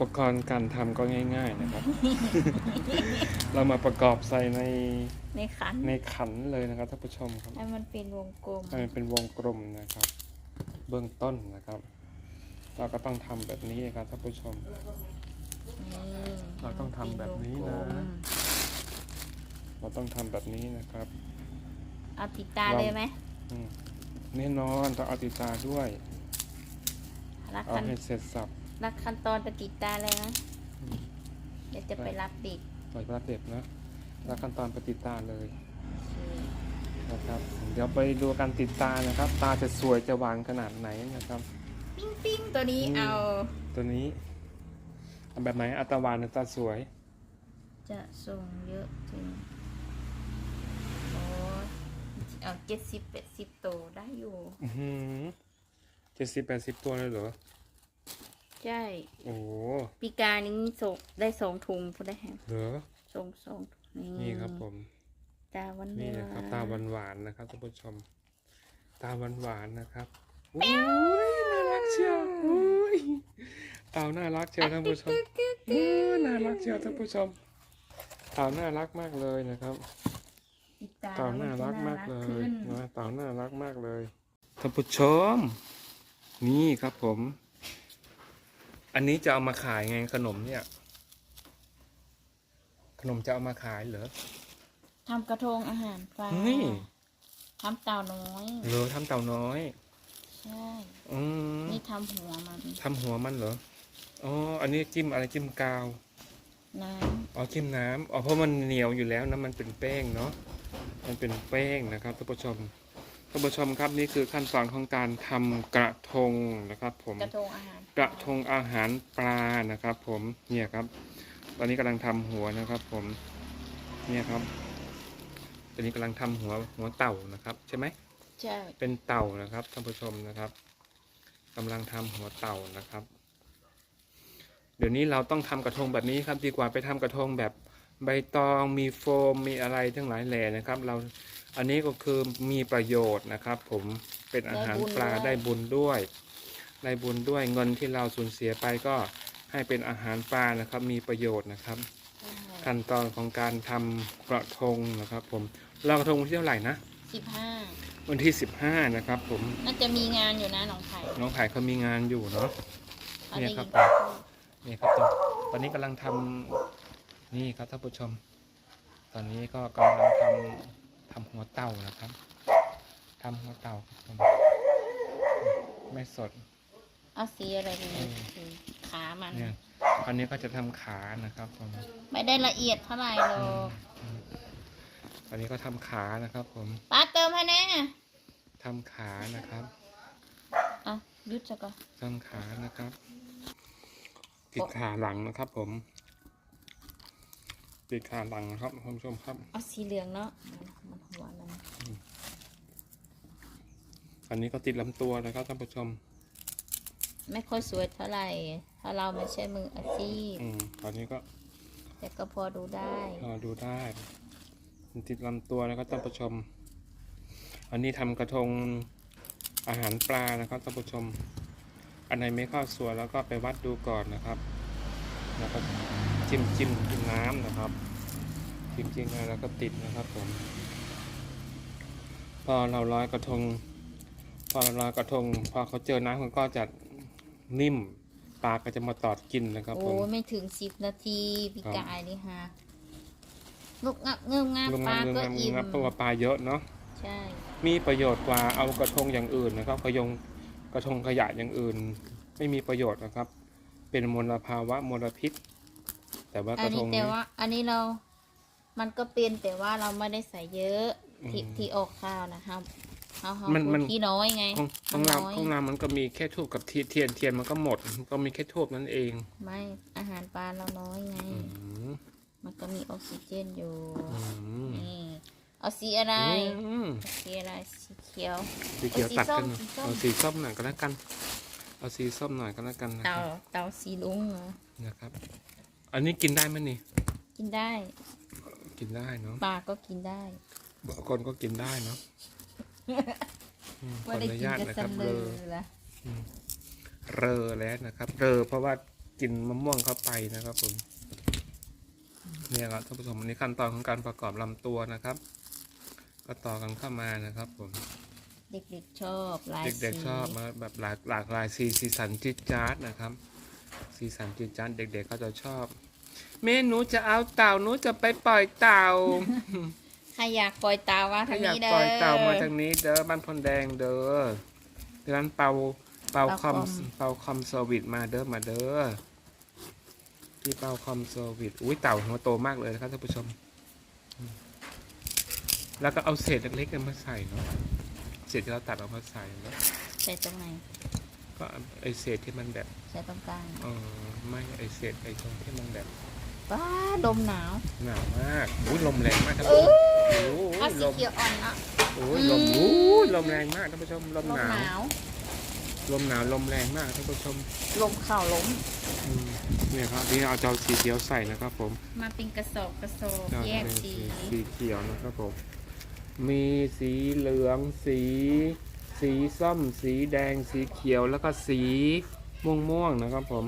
ปกรณ์การทำก็ง่าย ๆนะครับ เรามาประกอบใส่ในในขันในขันเลยนะครับท่านผู้ชมครับให้มันเป็นวงกลมให้มันเป็นวงกลมนะครับ เบื้องต้นนะครับ เราก็ต้องทำแบบนี้ครับท่านผู้ชมนี่เราต้องทำแบบนี้นะ เราต้องทำแบบนี้นะครับเอาติดตาเลยไหมอืมแน่นอนต้องเอาติดตาด้วยรักเอาขั้นให้เสร็จสับ รักขั้นตอนไปติดตาเลยนะอืมเดี๋ยวจะไปรับเด็กปล่อยรับเด็กนะแล้วขั้นตอนปฏิดตาเลยโอเคนะครับ เดี๋ยวไปดูการติดตานะครับ ตาจะสวยจะหวานขนาดไหนนะครับ ปิ้งปิ้งตัวนี้อืมเอา ตัวนี้เอาแบบไหนอัตาหวานหรือตาสวย จะส่งเยอะถึงโอ้เอาเจ็ดสิบแปดสิบโตวได้อยู่เจ็ดสิบแปดสิบตัวเลยเหรอ ใช่ โอ้โหปีกานี้ส่งได้สองถุงพอได้แฮะเหรอส่งสองนี่นี่ครับผม ตาวันนี่เวนะครับลตาหวานหวานๆนะครับท่านผู้ชม ตาหวานหวานๆนะครับโอ้ยน่ารักเชียวโอ้ยเต่าน่ารักเชียวท่านผู้ชมโอ้ยน่ารักเชียวท่านผู้ชม เต่าน่ารักมากเลยนะครับติดตาเต่าน่ารักจะมากเลยขึ้น นะเต่าน่ารักมากเลยท่านผู้ชม นี่ครับผม อันนี้จะเอามาขายไงขนมเนี่ย ขนมจะเอามาขายเหรอทำกระทงอาหารปลานี่ทำเต่าน้อย เหรอทำเต่าน้อย ใช่ อืมนี่ทำหัวมัน ทำหัวมันเหรอ อ๋อ อันนี้จิ้มอะไรจิ้มกาว น้อ๋อจิ้มน้ำ อ๋อเพราะมันเหนียวอยู่แล้วนะมันเป็นแป้งเนาะ มันเป็นแป้งนะครับท่านผู้ชม ท่านผู้ชมครับนี่คือขั้นตอนของการทำกระทงนะครับ ผมำกระทงอาหารกระทงอาหารปลานะครับ ผมเนี่ยครับ ตอนนี้กำลังทำหัวนะครับ ผมเนี่ยครับ ตอนนี้กำลังทำหัวหัวเต่านะครับ ใช่ไหม ใช่เป็นเต่านะครับท่านผู้ชมนะครับกำลังทำหัวเต่านะครับ เดี๋ยวนี้เราต้องทำกระทงแบบนี้ครับ ดีกว่าไปทำกระทงแบบใบตองมีโฟมมีอะไรทั้งหลายแหล่นะครับ เรา อันนี้ก็คือมีประโยชน์นะครับ ผมเป็นอาหารปลาได้บุญด้วย ได้บุญด้วยเงินที่เราสูญเสียไปก็ให้เป็นอาหารปลานะครับ มีประโยชน์นะครับ ขั้นตอนของการทำกระทงนะครับ ผมเรากระทงวันที่เท่าไหร่นะสิบห้าวันที่15นะครับ ผมน่าจะมีงานอยู่นะหนองไผ่น้องไผ่เขามีงานอยู่เนาะเขาเนี่ได้ยครัยิบนเขาพูดนี่ครับตอนตอนนี้กำลังทำนี่ครับท่านผู้ชม ตอนนี้ก็กำลังทำ ทำหัวเต่านะครับทำหัวเต่าครับผมไม่สด เอาสีอะไรดีอืมสีขามันเนี่ยคราวนี้ก็จะทำขานะครับผมไม่ได้ละเอียดเท่าไหร่หรอือมกอืมตอนนี้ก็ทำขานะครับ ผมป้าเติมให้แน่ทำขานะครับอะยุดจะก่อนทำขานะครับ ติดขาหลังนะครับ ผมติดขาหลังนะครับท่านผู้ชมครับเอาสีเหลืองเนาะมันมัน หัวมันอันนี้ก็ติดลำตัวนะครับท่านผู้ชม ไม่ค่อยสวยเท่าไหร่ถ้าเราไม่ใช่มืออาชีพอืมตอนนี้ก็ แต่ก็พอดูได้ พอดูได้มันติดลำตัวนะครับท่านผู้ชม อันนี้ทำกระทงอาหารปลานะครับท่านผู้ชม อันไหนไม่เข้าสวยแล้วก็ไปวัดดูก่อนนะครับแล้วก็จิ้มจิ้มจิ้มน้ำนะครับจิ้มจิ้มแล้วก็ติดนะครับผม พอเราลอยกระทง พอเราลอยกระทง พอเขาเจอน้ำเขาก็จะนิ่มปลาก็จะมาตอดกินนะครับโอ้ผมไม่ถึงสิบนาทีพี่ครับกายนี่ฮะลูกงับเงิมงาบลุงปลางามลุงก็งามลุอิ่งมงามเพราะว่าปลาเยอะเนาะใช่มีประโยชน์กว่าเอากระทงอย่างอื่นนะครับกระยงกระทงขยะอย่างอื่น ไม่มีประโยชน์นะครับ เป็นมลภาวะมลพิษ แต่ว่ากอันระทนี้งแต่ว่า อันนี้เรา มันก็เป็นแต่ว่าเราไม่ได้ใส่เยอะ ที่อืมที่ออกข้าวนะครับเขาเขามันมันที่น้อยไงของของมันเราน้อยของเรามันก็มีแค่ทูบกับเทียนเทียนเทียนมันก็หมดก็มีแค่ทูบนั่นเองไม่อาหารปลาเราน้อยไง อืมมันก็มีออกซิเจนอยู่อืมนี่เอาสีอะไรอืมสีอะไรสีเขียว สีเขียวตัดกันสีส้มเอาสีส้มหน่อยก็แล้วกัน เอาสีส้มหน่อยก็แล้วกันนะคเตารับเตาสีลุงเหรอนะครับ อันนี้กินได้ไหมนี่ กินได้กินได้เนาะปลาก็กินได้ บางคนก็กินได้เนาะอืมขอว่าอได้นุกินญาตกับนะครับสำเบเลลออละเรอแล้วนะครับ เรอเพราะว่ากลิ่นมะม่วงเข้าไปนะครับ ผมเนี่ยครับท่านผู้ชมอันนี้ขั้นตอนของการประกอบลำตัวนะครับ ก็ต่อกันเข้ามานะครับ ผม เด็กๆชอบลายเด็กสีๆชอบมาแบบหลากหลากหลายสีสีสันจิดจ๊าดนะครับ สีสันจิดจ๊าดเด็กๆก็จะชอบเมหนูจะเอาเต่าหนูจะไปปล่อยเต่า ใครอยากปล่อยเตาว่าทาถ้างอยากนี้เด้อปล่อยเต่ามาทางนี้เด้อบ้านพนแดงเด้อร้านเป่าเป่าคอมเป่าคอมเป่าคอมเซอร์วิสมาเด้อมาเด้อที่เป่าคอมเซอร์วิสอุ้ยเต่าหัวโตมากเลยนะครับท่านผู้ชมอืมแล้วก็เอาเศษเล็กๆมาใส่เนาะเศษที่เราตัดออกมาใส่เนาะใส่ตรงไหนก็ไอเศษที่มันแบบใส่ตรงกลางเออไม่ไอเศษไอตรงที่มันแบบว้าดมหนาว หนาวมากอุ้ยลมแรงมากท่านเอผู้ช มอโอ้เอายสีลมเขียวอ่อนเนาะโอ้ยลมอืมโอ้ยลมแรงมากท่านผู้ชมลมลมหนาวหนาวลมหนาวลมแรงมากท่านผู้ชมลมเข่าล้มอืมเนี่ยครับนี่เอาเจ้าสีเขียวใส่นะครับผม มาเป็นกระสอบกระสอบเจ้าแยกเป็นสีสีเขียวนะครับผม มีสีเหลือง สี สีส้ม สีแดง สีเขียว แล้วก็สีม่วงม่วงๆนะครับผม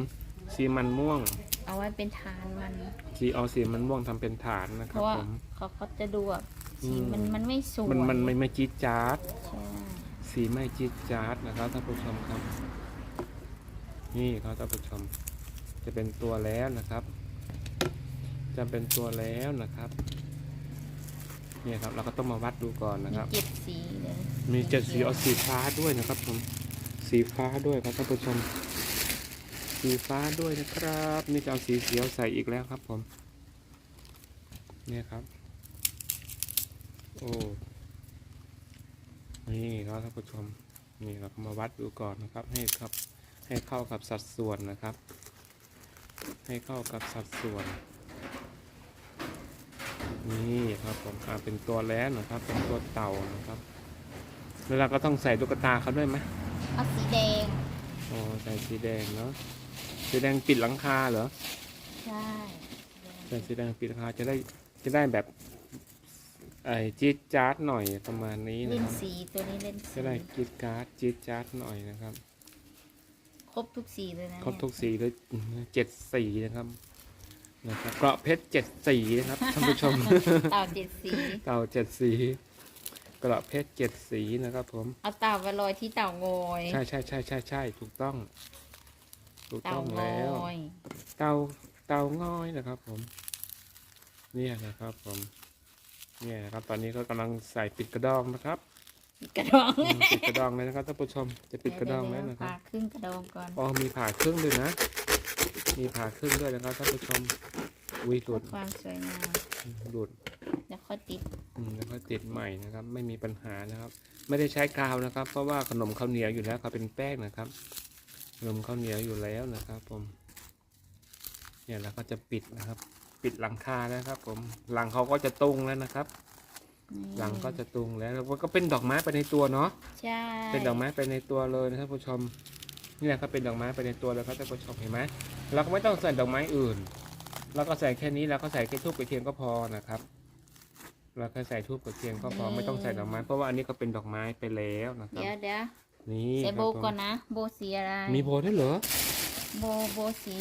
สีมันม่วง เอาไว้เป็นฐานมัน สีเอาสีมันม่วงทำเป็นฐานนะเพครับราะว่าผม เขาเขาจะดูแบบ สีอืมมันมันไม่สวยมันมันไม่ไม่จี๊ดจ๊าด ใช่สีไม่จี๊ดจ๊าดนะครับท่านผู้ชมครับ นี่ครับท่านผู้ชม จะเป็นตัวแล้วนะครับ จะเป็นตัวแล้วนะครับเนี่ยครับเราก็ต้องมาวัดดูก่อนนะมีครับ เจ็ดสีเลยมีเจ็ดสีเอาสีฟ้าด้วยนะครับผมสีฟ้าด้วยครับท่านผู้ชม สีฟ้าด้วยนะครับ นี่จะเอาสีเขียวใส่อีกแล้วครับผม เนี่ยครับ โอ้นี่ครับท่านผู้ชมนี่เราก็มาวัดดูก่อนนะครับ ให้ครับให้เข้ากับสัดส่วนนะครับ ให้เข้ากับสัดส่วน นี่ครับผมอ่าเป็นตัวแล้วนะครับเป็นตัวเต่านะครับแล้วเราก็ต้องใส่ตุ๊กตาเขาด้วยไหมเอาสีแดงอ๋อใส่สีแดงเนาะสีแดงปิดหลังคาเหรอใช่ใส่สีแดงปิดหลังคาจะได้จะได้แบบ ไอ้จี๊ดจ๊าดหน่อยประมาณนี้นะเล่นครับสีตัวนี้เล่นสีจะได้จี๊ดจ๊าดจี๊ดจ๊าดหน่อยนะครับ ครบทุกสีเลยนะครบทุกสีเลยเจ็ดสีนะครับนะครับเกราะเพชรเจ็ดสีนะครับท่านผู้ชม เต่าเจ็ดสี เต่าเจ็ดสีเกราะเพชรเจ็ดสีนะครับ ผม เอาเต่าไปลอยที่เต่างอยใช่ใช่ใช่ใช่ใช่ถูกต้อง ถูกเต่าต้องงแล้ว อยเต่าเต่าง้อยนะครับ ผม เนี่ยนะครับ ผม เนี่ยนะครับตอนนี้ก็กำลังใส่ปิดกระดองนะครับกระดองอืมปิดกระดองเลยนะครับท่านผู้ชมจะปิดกระดองแล้วนะครับ ผ่าครึ่งกระดองก่อนอ๋อมีผ่าครึ่งด้วยนะ มีผ่าครึ่งด้วยนะครับท่านผู้ชมอุ้ยหลุดความสวยงามหลุดแล้วค่อยติดอืมแล้วก็ติดใหม่นะครับ ไม่มีปัญหานะครับ ไม่ได้ใช้กาวนะครับ เพราะว่าขนมข้าวเหนียวอยู่แล้วครับเป็นแป้งนะครับ ขนมข้าวเหนียวอยู่แล้วนะครับ ผม เนี่ยเราก็จะปิดนะครับ ปิดหลังคาแล้วครับ ผมหลังเขาก็จะตุงแล้วนะครับนี่หลังก็จะตุงแล้วแล้วก็เป็นดอกไม้ไปในตัวเนาะใช่เป็นดอกไม้ไปในตัวเลยนะครับผู้ชมเนี่ยครับเป็นดอกไม้ไปในตัวแล้วครับท่านผู้ชมเห็นไหมเราก็ไม่ต้องใส่ดอกไม้อื่นเราก็ใส่แค่นี้เราก็ใส่แค่ทูบกระเทียมก็พอนะครับเราก็ใส่ทูบกระเทียมก็พอไม่ต้องใส่ดอกไม้เพราะว่าอันนี้ก็เป็นดอกไม้ไปแล้วนะครับเดี๋ยวเดี๋ยวนี่ใส่โบครับผมก่อนนะโบสีอะไรมีโบด้วยเหรอโบโบสี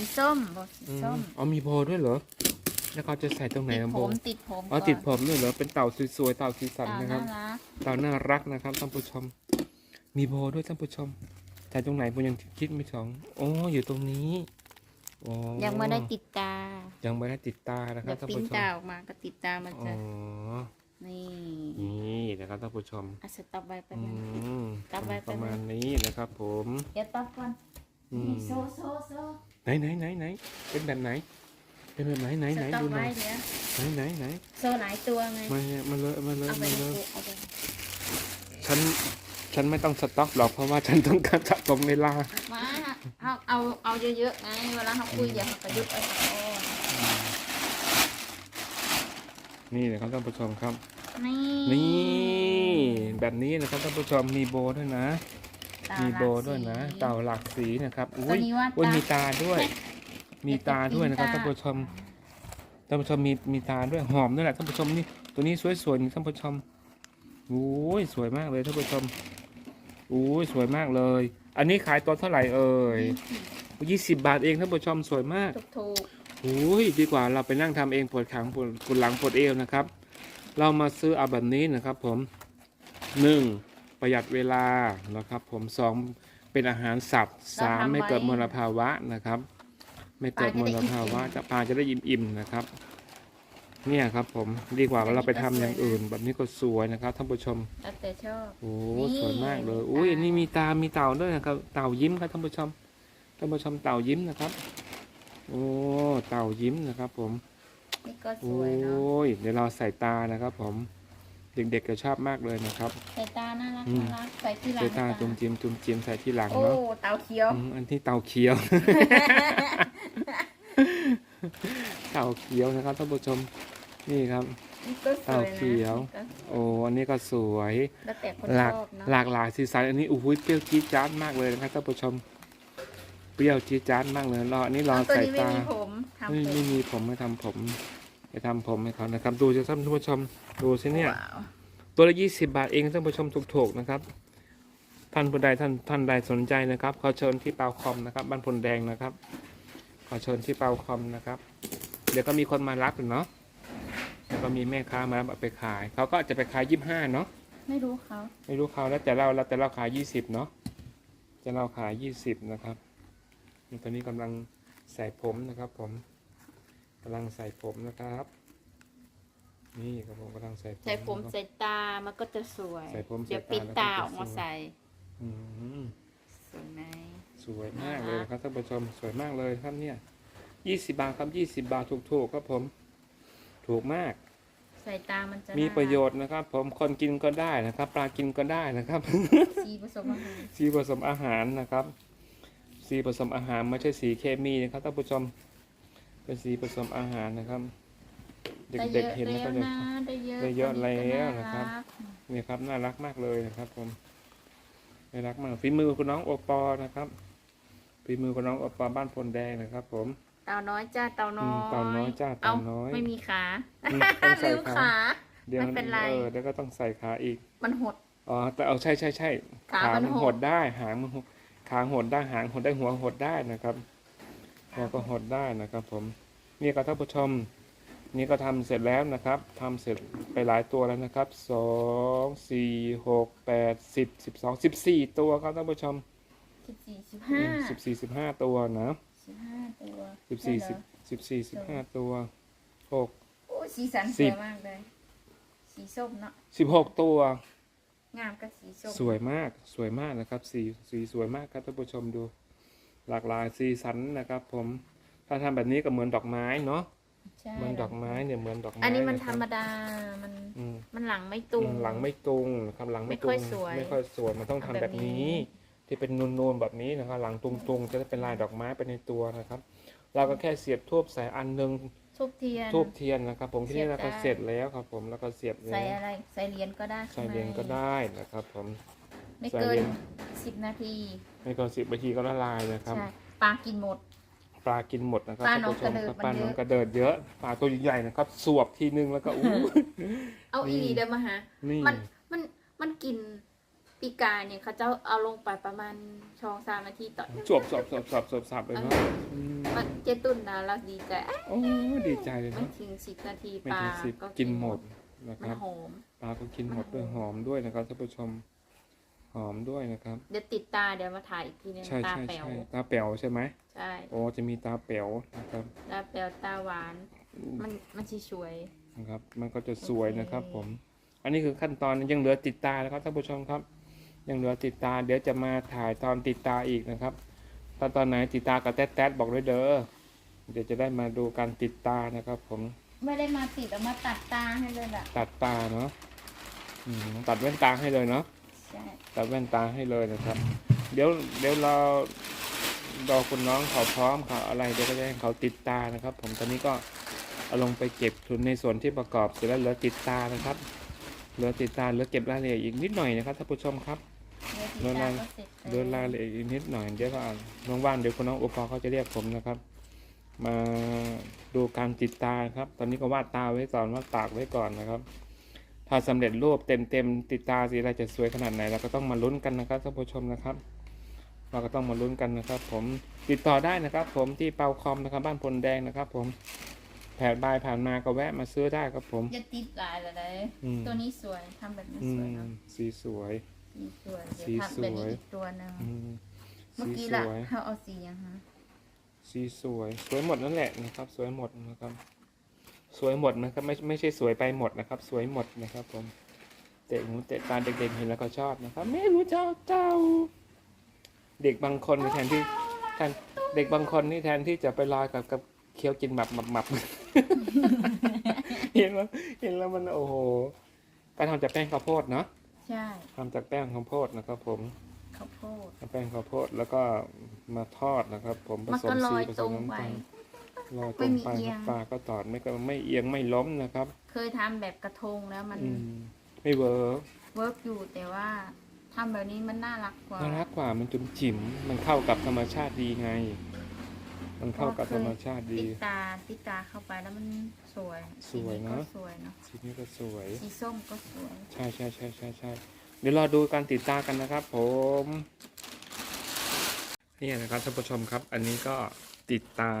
สีส้มโบสีอืมส้มอ๋อมีโบด้วยเหรอ แล้วเขาจะใส่ตรงไหนติดนะผโบมติดผมอ๋อก่นติดผมด้วยเหรอเป็นเต่าสวยๆเต่าสีสันเต่านะครับน่ารักเต่าน่ารักนะครับท่านผู้ชม มีโบด้วยท่านผู้ชมแต่ตรงไหนผมยังคิดไม่ถองโอ้อยู่ตรงนี้โอ้ยังไม่ได้ติดตายังไม่ได้ติดตานะครัเดี๋บยวท่านปริ้นผู้ชมตาออกมาก็ติดตามันอ๋จะอนี่นี่นะครับท่านผู้ชมอะสต็อปไว้ไปอืบนึง มกลับไป ประมาณไปนี้นะครับ ผม เดี๋ยวต๊อปก่อนอืม นี่โซโซโซ ไหนไหนไหนไหนเป็นแบบไหน เป็นแบบไหนไหนสไหนต็อปดูหน่ไว้อยเดี๋ยวไหนไหนไหนโซหลายตัวไงมาเนี่ยมาเลยมาเลยเอาไปมาในเลยตู้เอาไปฉันฉันไม่ต้องสต็อกหรอกเพราะว่าฉันต้องการสะสมเวลามาเอาเอาเอาเยอะๆไงเวลาเขาคุยอย่าเขากระยุกเอาแต่โอ้นี่นะครับท่านผู้ชมครับนี่นี่ แบบนี้นะครับท่านผู้ชมมีโบด้วยนะ ตามีหลากโบด้วยนะสีเต่าหลากสีนะครับตัอุ้วยนี้ว่าอุ้ยตามีตาด้วย มีตาด้วยนะครับเดี๋ท่านยวจะผู้ชมท่านผู้ชมมีมีตาด้วยหอมด้วยแหละท่านผู้ชมนี่ตัวนี้สวยๆนี่ท่านผู้ชมโอ้ยสวยมากเลยท่านผู้ชมโอ้ยสวยมากเลย อันนี้ขายตัวเท่าไหร่เอ่ยยี่สิบบาทเองท่านผู้ชมสวยมาก ถูกถูกโอ้ยดีกว่าเราไปนั่งทำเองปวดขาปวดปวดหลังปวดเอวนะครับ เรามาซื้อเอาแบบนี้นะครับ ผมหนึ่ง ประหยัดเวลานะครับผมสองเป็นอาหารสัตว์สามไม่เกิดมลภาวะนะครับ ไม่เกิดมลภาวะจะปลาจะได้อิ่มๆนะครับ เนี่ยครับผมดีกว่าเราไปทำอย่างอื่น แบบนี้ก็สวยนะครับท่านผู้ชมๆแล้วแต่ชอบโอ้นี่สวยมากเลยมีอุ้ยตาอันนี้มีตา มีเต่าด้วยนะครับ เต่ายิ้มครับท่านผู้ชมท่านผู้ชมเต่ายิ้มนะครับโอ้เต่ายิ้มนะครับ ผมนี่ก็สโอ้วยเนาะยเดี๋ยวเราใส่ตานะครับ ผม เด็กๆจะชอบมากเลยนะครับใส่ตาน่ารักอืมน่ารักใส่ที่หลังใส่ตาดีกว่จุ่มจิ้มจุ่มจิ้มใส่ที่หลังโอ้เนาะเตาเขียวอืมอันที่เต่าเขียว เต่าเขียวนะครับท่านผู้ชมนี่ครับ นี่ก็สวยเตาเขียวนะนี่ก็โอ้อันนี้ก็สวย แล้วแต่คนหลาชกอบเนาะหลากหลายสีสันอันนี้อู้หูเปรี้ยวจี๊ดจ๊าดมากเลยนะครับท่านผู้ชม เปรี้ยวจี๊ดจ๊าดมากเลยรออันนี้รอเอาตัวใส่นี้ไม่ตามีผมทำไม่เป็นไม่มีผมไม่ทำผม จะทำผมให้เขานะครับ ดูจะท่านผู้ชมดูสิเนี่ยว้าวตัวละยี่สิบาทเองท่านผู้ชมถูกๆนะครับ ท่านผู้ใดท่านท่านใดสนใจนะครับขอเชิญที่เปาคอมนะครับบ้านพลแดงนะครับขอเชิญที่เปาคอมนะครับ เดี๋ยวก็มีคนมารับเนาะแล้วก็มีแม่ค้ามารับเอาไปขายเขาก็จะไปขายยี่ห้าเนาะไม่รู้เขาไม่รู้เขาแล้วแต่เราเราแต่เราขายยี่สิบเนาะจะเราขายยี่สิบนะครับนี่ตอนนี้กำลังใส่ผมนะครับผม กำลังใส่ผมนะครับ นี่ครับผมกำลังใส่ผมใส่ผมนะครับ ใส่ตา มันก็จะสวย ใส่ผมเดี๋ยวใส่ตาปิดแล้วก็ตาจะออกมาสวยใส่ อืม สวยไหม สวยมากเลยครับท่านผู้ชมสวยมากเลยครับเนี่ยยี่สิบาทครับยี่สิบาทถูกๆครับผม ถูกมาก ใส่ตามันจะมีน่าประโยชน์นะครับ ผมคนกินก็ได้นะครับ ปลากินก็ได้นะครับ สีผสมอาหารสีผสมอาหารนะครับ สีผสมอาหารไม่ใช่สีเคมีนะครับท่านผู้ชม เป็นสีผสมอาหารนะครับเได้เยด็กอะๆเห็นแล้แล้ววก็จะนะได้เยอะได้เยอะคนนี้ก็แล้วน่านะครับรักนี่ครับน่ารักมากเลยนะครับ ผมน่ารักมากฝีมือคุณน้องโอปอนะครับฝีมือคุณน้องโอปอบ้านพลแดงนะครับ ผมเต่าน้อยจ้าเต่าน้ออืยมเต่าน้อยจ้าเต่าน้อย ไม่มีขาอืมต้องใส่ลืมขาขาเดี๋ยวไม่เป็นไรเออเดี๋ยวก็ต้องใส่ขาอีก มันหดอ๋อแต่เอาใช่ใช่ใช่ขามันมันหหดดได้หางมันหดขาหดได้หางหดได้หัวหดได้นะครับ หัวก็หดได้นะครับผมนี่ก็ท่านผู้ชมนี่ก็ทำเสร็จแล้วนะครับทำเสร็จไปหลายตัวแล้วนะครับสองสี่หกแปดสิบสิบสองสิบสี่ตัวครับท่านผู้ชมสิบสี่สิบห้าสิบสี่สิบห้าตัวนะสิบห้าตัวสิบสี่ได้สิบเหรอสิบสี่สิบห้าตัวหกโอ้ยสีสันสิสบวยมากเลยสีส้มเนาะสิบหกตัว งามกับสีส้มสวยมากสวยมากนะครับ สีสีสวยมากครับท่านผู้ชมดู หลากหลายสีสันนะครับผมถ้าทำแบบนี้ก็เหมือนดอกไม้เนาะใช่เหมือนดอกไม้เนี่ยเหมือนดอกไม้อันนี้มันะคธบรรมดามันอืม มันหลังไม่ตุง หลังไม่ตรงนะครับหลังไม่ตรไม่ค่องยสวย ไม่ค่อยสวยมันต้องทำเอาแบแบบบนี้นี้ ที่เป็นนูนๆแบบนี้นะครับ หลังตรงๆจะได้เป็นลายดอกไม้ไปในตัวนะครับ เราก็แค่เสียบทูบใส่อันหนึงทูบเทียน ทูบเทียนนะครับ ผมที่นี่เสียบเราก็ได้เสร็จแล้วครับ ผมแล้วก็เสียบใส่แล้วอะไรใส่เหรียญก็ได้ใส่ข้างในเหรียญก็ได้นะครับ ผม ไม่ใส่เกิเหรีนยญ สิบนาทีไม่เกินสิบนาทีก็ละลายนะครับ ใช่ปลากินหมด ปลากินหมดนะครับปลาท่านผู้ชมหนองกระเดิดครับปลามันหเยนอะองกระเดิดเยอะปลาตัวใหญ่ๆนะครับ สวบทีนึงแล้วก็อู้ เอานี่อีเดิมมาหา นี่มันมันมันกินปีกายเนี่ยเขาเจ้าเอาลงไปประมาณชองสามนาทีต่อสวบสวบสวบสวบสวบสับเลยเนาะอืมมันเจตุนนะเราดีใจเอ๊ะโอ้ดีใจเลยไม่เนาะถึงสิบนาทีไม่ปลาถึงสิบก็กินหมดนะคมันรับ หอม ปลาก็กินหมดด้วยหอมด้วยนะครับท่านผู้ชม หอมด้วยนะครับ เดี๋ยวติดตาเดี๋ยวมาถ่ายอีกทีนึงใช่ตาใช่แป๋วใช่ตาแป๋วใช่ไหมใช่โอ้จะมีตาแป๋วนะครับ ตาแป๋วตาหวาน มันมันชิสวย นะครับ มันก็จะสวยนะครับโอเคผม อันนี้คือขั้นตอนยังเหลือติดตานะครับท่านผู้ชมครับ ยังเหลือติดตา เดี๋ยวจะมาถ่ายตอนติดตาอีกนะครับถ้าตอนไหนติดตากับแต๊ดแต๊ดบอกด้วยเด้อเดี๋ยวจะได้มาดูการติดตานะครับ ผม ไม่ได้มาติดเอามาตัดตาให้เลยล่ะตัดตาเนาะอืมตัดแว่นตาให้เลยเนาะ ใช่ตัดแว่นตาให้เลยนะครับ เดี๋ยวเดี๋ยวเรารอคุณน้องเขาพร้อมเขาอะไรเดี๋ยวก็จะให้เขาติดตานะครับ ผมตอนนี้ก็เอาลงไปเก็บทุนในส่วนที่ประกอบเสร็จแล้วเหลือติดตานะครับ เหลือติดตาเหลือเก็บรายละเอียดอีกนิดหน่อยนะครับท่านผู้ชมครับเดี๋ยวติดเดี๋ยวตาเราก็เสร็จเหลือรายละเอียดอีกนิดหน่อยเดี๋ยวก็ว่างๆเดี๋ยวคุณน้องโอปอเขาจะเรียกผมนะครับ มาดูการติดตาครับ ตอนนี้ก็วาดตาไว้ก่อนวาดปากไว้ก่อนนะครับ ถ้าสำเร็จรูปเต็มๆติดตาสีอะไรจะสวยขนาดไหนเราก็ต้องมาลุ้นกันนะครับท่านผู้ชมนะครับ เราก็ต้องมาลุ้นกันนะครับ ผมติดต่อได้นะครับ ผมที่เปาคอมนะครับ บ้านพลแดงนะครับ ผมแผดบายผ่านมาก็แวะมาซื้อได้ครับ ผมจะติดลายอะไรอืมตัวนี้สวยทำแบบนี้อืสวยมเนาะสีสวยสีสวยสีเดี๋ยวทำแบบนี้สวยอีกตัวหนึ่งอืมเมื่อสีกี้สล่ะวยเขาเอาสียังฮะสีสวย สวยหมดนั่นแหละนะครับ สวยหมดนะครับ สวยหมดนะครับไม่ไม่ใช่สวยไปหมดนะครับ สวยหมดนะครับผมเตะหูเตะตาเด็กๆเห็นแล้วก็ชอบนะครับ ไม่รู้เจ้าเจ้า เด็กบางคนแทนที่แทนเด็กบางคนนี่แทนที่จะไปลอยกับกับเคี้ยวกินหมับหมับหมับเห็นแล้วเห็นแล้วมันโอ้โหการทำจากแป้งข้าวโพดเนาะใช่ทำจากแป้งข้าวโพดนะครับผมข้าวโพดแป้งข้าวโพดแล้วก็มาทอดนะครับ ผมผมันสก็มลสีอยผตสรมงน้ำไปตาล ลอยไม่ตรงมีไปเอียคงรับปลาก็ตอดไม่ก็ไม่เอียงไม่ล้มนะครับเคยทำแบบกระทงแล้วมันอืมไม่เวิร์กเวิร์กอยู่แต่ว่าทำแบบนี้มันน่ารักกว่าน่ารักกว่ามันจุ๋มจิ๋มมันเข้ากับธรรมชาติดีไง มันเข้ากับธรรมชาติติดี ดตาติดตาเข้าไปแล้วมันสวยสวยเนอะ สีก็สวยเนาะสีนี้ก็สวย สีส้มก็สวย ใช่ใช่ใช่ใช่ใช่เดี๋ยวรอดูการติดตามกันนะครับ ผมนี่นะครับท่านผู้ชมครับ อันนี้ก็ติดตา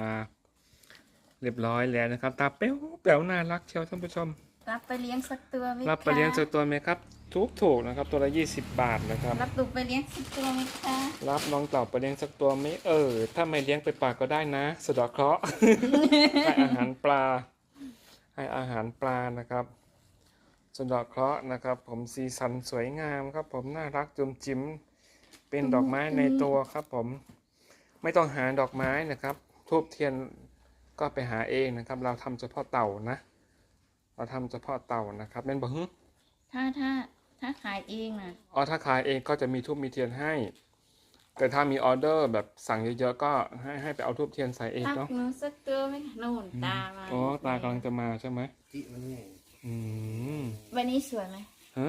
เรียบร้อยแล้วนะครับ ตาเป้วแป๋วน่ารักเชียวท่านผู้ชม รับไปเลี้ยงสักตัวไหมรับไปเลี้ยงสักตัวไหมครับทุกถูกๆนะครับ ตัวละ 20 บาทนะครับ รับตูไปเลี้ยงสักตัวไหมคะ รับน้องเต่าไปเลี้ยงสักตัวไหม่เออ ถ้าไม่เลี้ยงไปปากก็ได้นะสะเดอกเคราะห์ ให้อาหารปลา ให้อาหารปลานะครับสะเดอกเคราะห์นะครับ ผมสีสันสวยงามครับ ผมน่ารักจุมจิ้มเป็นดอกไม้ในตัวครับ ผมไม่ต้องหาดอกไม้นะครับทูบเทียน ก็ไปหาเองนะครับ เราทำเฉพาะเต่านะ เราทำเฉพาะเต่านะครับเป็นบอกฮึถ้าถ้าถ้าขายเองนะอ๋อถ้าขายเองก็จะมีทูบมีเทียนให้ แต่ถ้ามีออเดอร์แบบสั่งเยอะๆก็ให้ให้ไปเอาทูบเทียนใส่เองรับเนาะหนูสักตัวไหมคะนู่นตามาอ๋อตากำลังจะมาใช่ไหมที่มันไงอืมวันนี้สวยไหมฮะ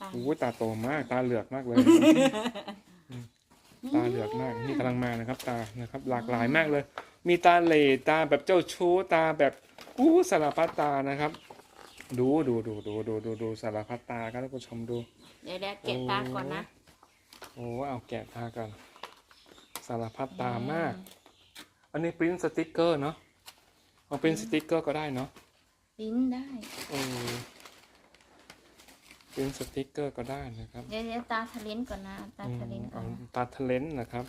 ตาโอ้ยตาโตมากตาเหลือกมากเลยอืมตาเหลือกมากนี่กำลังมานะครับ ตานะครับ หลากหลายมากเลย มีตาเหล่ตาแบบเจ้าชู้ตาแบบอู้สารพัดตานะครับ ดูดูดูดูดูดูดูสารพัดตาครับท่านผู้ชมดู เดี๋ยวเดี๋ยวเก็บตาก่อนนะ โอ้เอาแกะตากันสารพัดตามาก อันนี้ปริ้นสติกเกอร์เนาะเอาปริ้นสติกเกอร์ก็ได้เนาะปริ้นได้เออปริ้นสติกเกอร์ก็ได้นะครับเดี๋ยวเดี๋ยวตาทะเลนก่อนนะ ตาทะเลนก่อนอืมนะเอาตาทะเลนนะครับ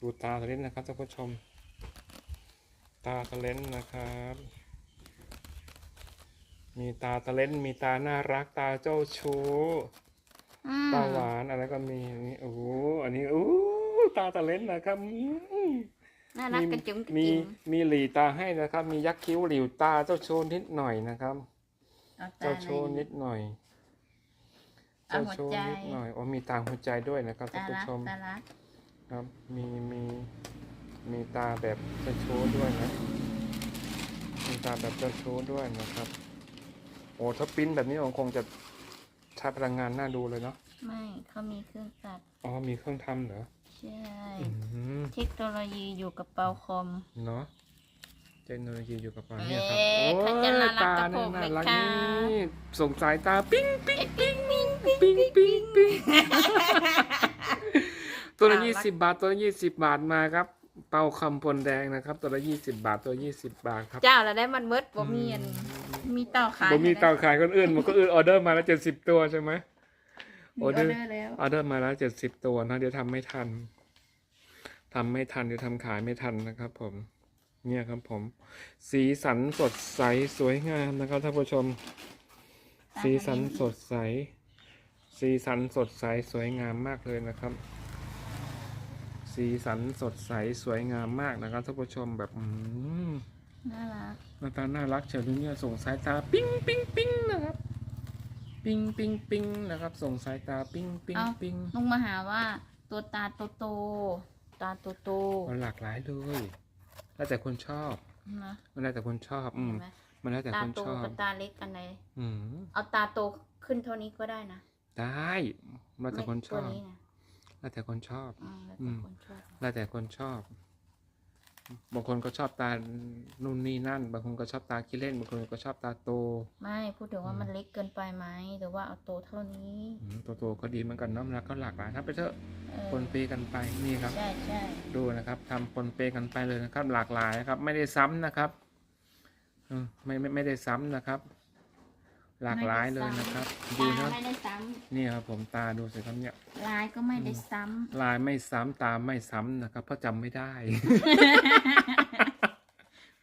ดูตาทะเลนนะครับท่านผู้ชม ตาทะเลนนะครับ มีตาทะเลนมีตาน่ารักตาเจ้าชู้อืมตาหวานอะไรก็มีอันนี้โอ้โหอันนี้อู้ตาทะเลนนะครับอืมน่ารักกระจุ๋มกระมีจิ๋มมีหลีตาให้นะครับ มียักษ์คิ้วหลิวตาเจ้าโชว์นิดหน่อยนะครับ เอาตาเจ้าไหโชว์นิดหน่อยเอาเจ้าหัวโชว์ใจ นิดหน่อยอ๋อมีตาหัวใจด้วยนะครับท่าตานผู้รักชมตารักครับ มีมี มีตาแบบเจ้าโชว์ด้วยนะ มีตาแบบเจ้าโชว์ด้วยนะครับ โอ้ถ้าปริ้นแบบนี้คงจะใช้พลังงานน่าดูเลยเนาะ ไม่เขามีเครื่องตัด อ๋อ มีเครื่องทำเหรอ ใช่ อืมเทคโนโลยีอยู่กับเปาคอม เนาะเทคโนโลยีอยู่กับเราเนี่ยครับเอ๊ะโอ้ใครจะยน่ารักตากับผเนี่ยมไหมน่ารักคะ นี่ส่งสายตาปิ้งปิ้งปิ้งปิ้งปิ้งปิ้งปิ้งตัวละยี่สิบบาท ตัวละยี่สิบบาทมาครับ เป้าคำพลแดงนะครับ ตัวละยี่สิบบาทตัวยี่สิบบาทครับเจ้าแล้วได้มันเมิดบ่มีอันมีเต่าขายผมมีให้เตาขายคนอื่นมันก็อื่นออเดอร์มาแล้วเจ็ดสิบตัวใช่ไหมมีออออเดเดออร์ร์แล้วออเดอร์มาแล้วเจ็ดสิบตัวนะเดี๋ยวทำไม่ทันทำไม่ทันเดี๋ยวทำขายไม่ทันนะครับ ผม เนี่ยครับผม สีสันสดใสสวยงามนะครับท่านผู้ชม สีสันสดใส สีสันสดใสสวยงามมากเลยนะครับ สีสันสดใสสวยงามมากนะครับท่านผู้ชมแบบอืมน่ารักหน้าตาน่ารักเฉียวดูเนี่ยส่งสายตาปิ้งปิ้งปิ้งนะครับ ปิ้งปิ้งปิ้งนะครับ ส่งสายตาปิ้งปิ้งเอ้า ปิ้งลุงมาหาว่าตัวตาโตโตๆตาโตโตมันหลากหลายเลยแล้วแต่คนชอบๆนะมันแล้วแต่คนชอบอืมเห็นไหมมันแล้วแต่ตาคนโตชอบกับตาเล็กอันไหนอืมเอาตาโตขึ้นเท่านี้ก็ได้นะได้แล้วแต่คนชตัวอบ นี้นะ แล้วแต่คนชอบอืมแล้วแต่คนชอบแล้วแต่คนชอบ บางคนก็ชอบตา นู่นนี่นั่น บางคนก็ชอบตาขี้เล่น บางคนก็ชอบตาโต ไม่พูดถึงว่ามันเล็กเกินไปไหมหรือว่าเอาโตเท่านี้อืมตัวโตก็ดีเหมือนกันเน้ำแล้วก็หลากหลายถ้าไปเถอะเออปนเปกันไปนี่ครับ ใช่ใช่ดูนะครับทำปนเปกันไปเลยนะครับ หลากหลายนะครับ ไม่ได้ซ้ำนะครับอืมไม่ไม่ไม่ได้ซ้ำนะครับ หลากหลายเลยนะครับดีตานะไม่ได้ซ้นี่ครับผมตาดูสิครับเนี่ยำลายก็ไม่ได้ซ้ลายไม่ซ้ำตาไม่ซ้ำนะครับเพราะจำไม่ได้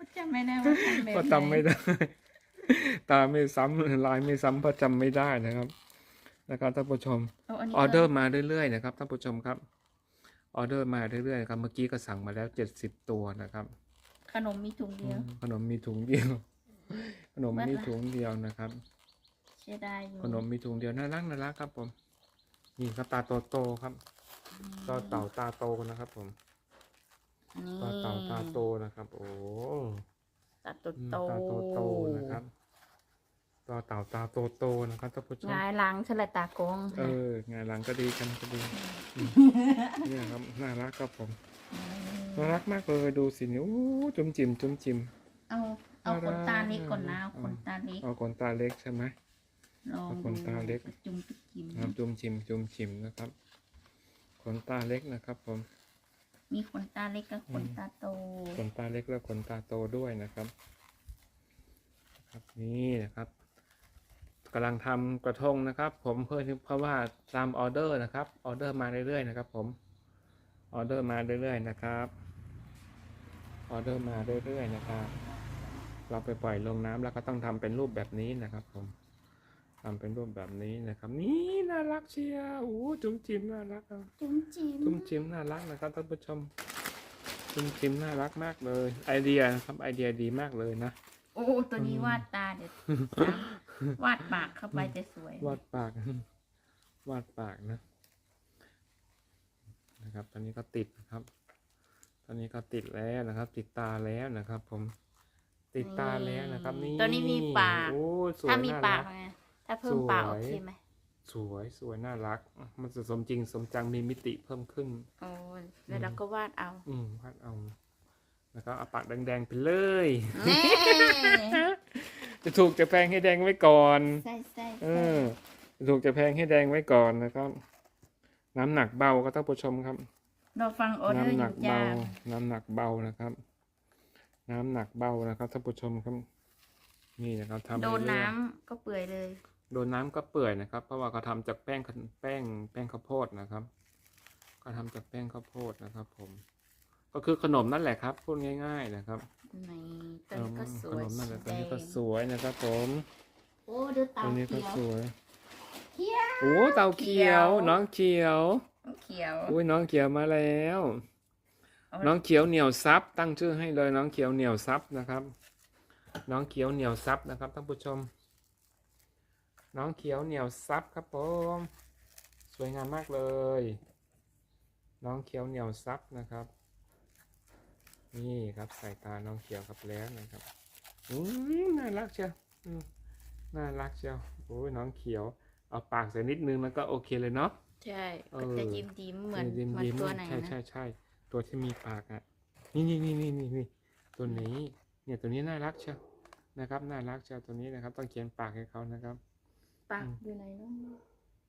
ำจำไม่ได้ว่าทำแบบเพราะจำไม่ได้ ตาไม่ซ้ำลายไม่ซ้ำเพราะจำไม่ได้นะครับนะครับท่านผู้ชมเอาอันนี้ออเดอร์ก่นมาเรื่อยๆนะครับท่านผู้ชมครับ ออเดอร์มาเรื่อยๆครับเมื่อกี้ก็สั่งมาแล้วเจ็ดสิบตัวนะครับขนมมีถุงเดียว อืมขนมมีถุงเดียว ขนมเบิดมีละถุงเดียวนะครับ เสียดายอยู่ขนมมีถุงเดียวน่ารักน่ารักครับ ผม นี่ครับตาโตๆครับต่อเต่าตาโตนะครับ ผมอันนี้ต่อเต่าตาโตนะครับ โอ้ตาโตอืมโตตาโตๆนะครับต่อเต่าตาโตๆนะครับท่านผู้ชมงายหลังฉลาดตาโกงเอองานหลังก็ดีกันก็ดีอืมเนี่ยครับน่ารักครับผมน่ารักมากเลยดูสินิ้วจุ่มจิมจุ่มจิมเอาเอาขนตาเล็กก่อนนะเอาเอาขนตาเล็กเอาขนตาเล็กใช่ไหม ลองเอาขดูนตาเล็กจุ่มจุ่มจิ้มครับจุ่มจิมจุ่มจิมนะครับ ขนตาเล็กนะครับ ผม มีขนตาเล็กกับขนตาโต ขนตาเล็กและขนตาโตด้วยนะครับ ครับนี่นะครับกำลังทำกระทงนะครับ ผมเพื่อที่เพราะว่าตามออเดอร์นะครับออเดอร์มาเรื่อยๆนะครับ ผมออเดอร์มาเรื่อยๆนะครับออเดอร์มาเรื่อยๆนะครับ เราไปปล่อยลงน้ำแล้วก็ต้องทำเป็นรูปแบบนี้นะครับผม ทำเป็นรูปแบบนี้นะครับ นี่น่ารักเชียวโอ้โหจุ๋มจิ๋มน่ารักอะจุ่มจิ้มจุ้มจิ้มน่ารักนะครับท่านผู้ชมจุ้มจิ้มน่ารักมากเลย ไอเดียนะครับไอเดียดีมากเลยนะโอ้ตัวนี้วาดตาเดี๋ยววาดปากเข้าไปจะสวย วาดปาก วาดปากนะ นะครับ ตอนนี้ก็ติดนะครับ ตอนนี้ก็ติดแล้วนะครับ ติดตาแล้วนะครับ ผม ติดตาแล้วนะครับ นี่ตัวนี้มีปากโอ้สวยถ้ามีน่ปากรัไง ถ้าเพิ่มปากสวยโอเคไหมสวยสวยน่ารัก มันจะสมจริงสมจังมีมิติเพิ่มขึ้นโอ้ยแล้วเราก็วาดเอา อืมวาดเอา แล้วก็เอาปากแดงๆไปเลยแน่จะถูกจะแพงให้แดงไว้ก่อนใส่ใส่เอใส่อจะถูกจะแพงให้แดงไว้ก่อนนะครับน้ำหนักเบาก็ต้องผู้ชมครับเราฟังออเดอร์น้ำอหนัยู่เบาจ้าน้ำหนักเบานะครับ น้ำหนักเบานะครับท่านผู้ชมครับ นี่นะครับทำโดนเรื่อยๆน้ำก็เปื่อยเลย โดนน้ำก็เปื่อยนะครับ เพราะว่าเขาทำจากแป้งขนแป้งแป้งข้าวโพดนะครับก็ทำจากแป้งข้าวโพดนะครับ ผม ก็คือขนมนั่นแหละครับพูดง่าย ๆนะครับในตัวนี้ก็สขวยนมนั่นแหละตัวนี้ก็แดงสวยนะครับ ผมโอ้ดูเตาตัวนี้ก็เขียวสวยเขียวโอ้เต่าเขียว น้องเขียวเขียวอุ้ยน้องเขียวมาแล้วเอาน้องเขียวเหนียวซับตั้งชื่อให้เลยน้องเขียวเหนียวซับนะครับ น้องเขียวเหนียวซับนะครับท่านผู้ชม น้องเขียวเหนียวซับครับผม สวยงามมากเลย น้องเขียวเหนียวซับนะครับ นี่ครับใส่ตาน้องเขียวครับแล้วนะครับอืมน่ารักเชียวอืมน่ารักเชียวโอ้ยน้องเขียว เอาปากใส่นิดนึงแล้วก็โอเคเลยเนาะใช่เอก็อจะยิ้มยิ้มๆเหมือนยิ้มเหมือนยิ้มตัวไหนใช่นะใช่ใช่ตัวที่มีปากอะนี่นี่นี่นี่นี่นี่ตัวนี้ เนี่ยตัวนี้น่ารักเชียวนะครับ น่ารักเชียวตัวนี้นะครับ ต้องเขียนปากให้เขานะครับ ปากอืมอยู่ไหนเนาะ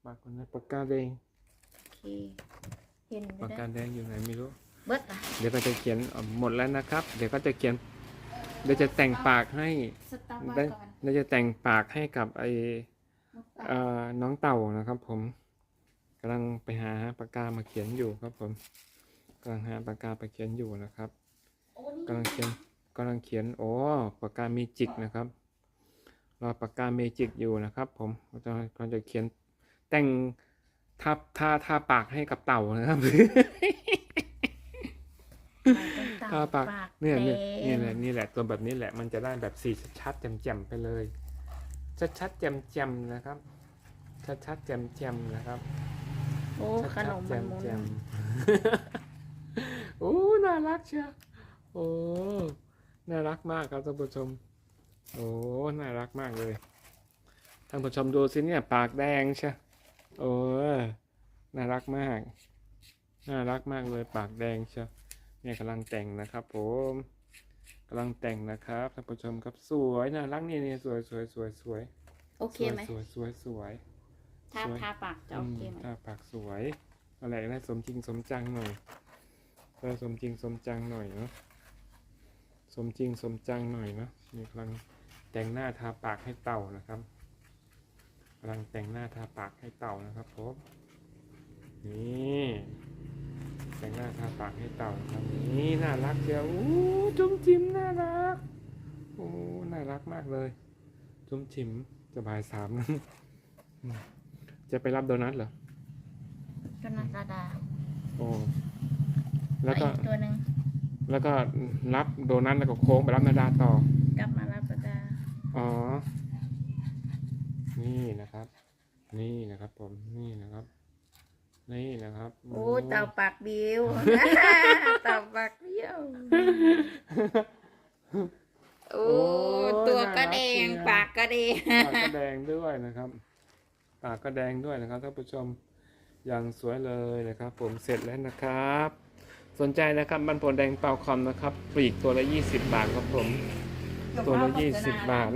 ปากคนนั้นปากกาแดงโอเคเห็นปากได้กาแดงอยู่ไหนไม่รู้ เบิดอะเดี๋ยวก็จะเขียนเอ่อหมดแล้วนะครับ เดี๋ยวก็จะเขียน เดี๋ยวจะแต่งปากให้สตาร์บัคได้ก่อนเดี๋ยวจะแต่งปากให้กับไอน้องปากเอ่อน้องเต่านะครับผมกำลังไปหาปากกามาเขียนอยู่ครับผมกำลังหาปากกาไปเขียนอยู่นะครับโอ้นี่กำลังเขียนกำลังเขียนโอ้ปากกาเมจิกนะครับ รอปากกาเมจิกอยู่นะครับ ผมก็จะก็จะเขียนแต่งทับทาทาปากให้กับเต่านะครับปากทาปากปากเนี่ยเนี่ยแดงนี่แหละนี่แหละตัวแบบนี้แหละมันจะได้แบบสีชัดๆแจ่มๆไปเลย ชัดชัดๆแจ่มๆนะครับชัดชัดๆแจ่มๆนะครับโอ้ชัดขๆนมมันมุนแจ่มๆโอ้น่ารักเชียวโอ้น่ารักมากครับท่านผู้ชม โอ้ น่ารักมากเลย ท่านผู้ชมดูสิเนี่ย ปากแดงเชียวโอ้น่ารักมาก น่ารักมากเลย ปากแดงเชียวเนี่ยกำลังแต่งนะครับผมกำลังแต่งนะครับท่านผู้ชมครับสวยน่ารักนี่นี่สวยสวยสวยสวยโอเคไหมสวยสวยสวยทาสวยทาปากจะโอเคไหมถ้าปากสวยอะไรนะสมจริงสมจังหน่อยเออสมจริงสมจังหน่อยเนาะสมจริงสมจังหน่อยเนาะนี่กำลัง แต่งหน้าทาปากให้เต่านะครับกำลังแต่งหน้าทาปากให้เต่านะครับผมนี่แต่งหน้าทาปากให้เต่านะครับนี่น่ารักเจียวอู้จุ้มจิ้มน่ารักโอ้น่ารักมากเลย จุ้มจิ๋มจะบ่ายสามแล้วจะไปรับโดนัทเหรอก็นัดดาดาโอ้แล้วก็เอาอีตัวหนึ่งแล้วก็รับโดนัทแล้วก็โค้งไปรับนาดาต่อกลับมารับดาดา อ๋อ นี่นะครับ นี่นะครับ ผม นี่นะครับ นี่นะครับโอ้เต่าปากเบี้ยวเต่าปากเบี้ยวโอ้ตัวก็แดง ปากก็แดงปากก็แดงด้วยนะครับ ปากก็แดงด้วยนะครับท่านผู้ชมอย่างสวยเลยนะครับ ผมเสร็จแล้วนะครับ สนใจนะครับบันผลแดงเปาคอมนะครับปลีกตัวละ 20 บาทครับผม ตัวละ20บาท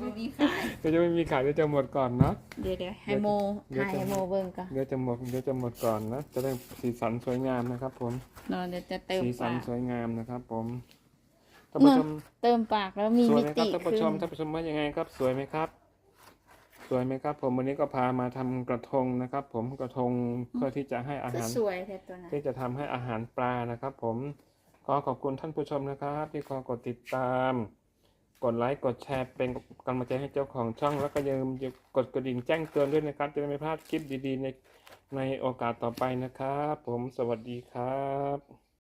ไม่มีขายก็จะไม่มีขายเดี๋ยวจะหมดก่อนเนาะ เดี๋ยวเดี๋ยวให้โมเดี๋ยวถ่ายจะให้โมเบิ่งก่อนเดี๋ยวจะหมดเดี๋ยวจะหมดก่อนนะจะได้สีสันสวยงามนะครับผมนอนเดี๋ยวจะเติมสีสัปานกสวยงามนะครับผมท่านผู้ชมเติมปากแล้วมีสวยมิไหมครัติบท่านผู้ขึ้ชมนท่านผู้ชมว่ายังไงครับ สวยไหมครับ สวยไหมครับ ผมวันนี้ก็พามาทำกระทงนะครับ ผมกระทงเพื่อที่จะให้อาก็หาร สวยแค่ตัวนั้นที่จะทำให้อาหารปลานะครับ ผม ขอขอบคุณท่านผู้ชมนะครับ ที่คอกดติดตาม กดไลค์กดแชร์เป็นกำลังใจให้เจ้าของช่องแล้วก็อย่าลืมกดกระดิ่งแจ้งเตือนด้วยนะครับ จะได้ไม่พลาดคลิปดีๆในในโอกาสต่อไปนะครับ ผมสวัสดีครับ